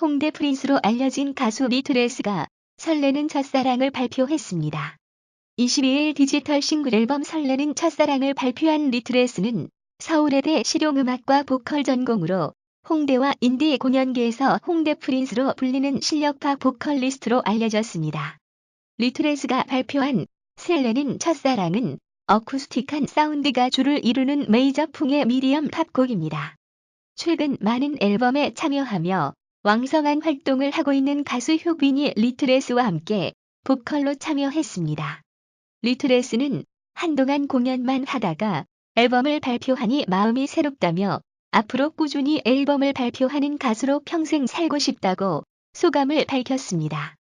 홍대 프린스로 알려진 가수 리트레스가 설레는 첫사랑을 발표했습니다. 22일 디지털 싱글 앨범 설레는 첫사랑을 발표한 리트레스는 서울예대 실용음악과 보컬 전공으로 홍대와 인디 공연계에서 홍대 프린스로 불리는 실력파 보컬리스트로 알려졌습니다. 리트레스가 발표한 설레는 첫사랑은 어쿠스틱한 사운드가 주를 이루는 메이저풍의 미디엄 팝곡입니다. 최근 많은 앨범에 참여하며 왕성한 활동을 하고 있는 가수 효빈이 리트레스와 함께 보컬로 참여했습니다. 리트레스는 한동안 공연만 하다가 앨범을 발표하니 마음이 새롭다며 앞으로 꾸준히 앨범을 발표하는 가수로 평생 살고 싶다고 소감을 밝혔습니다.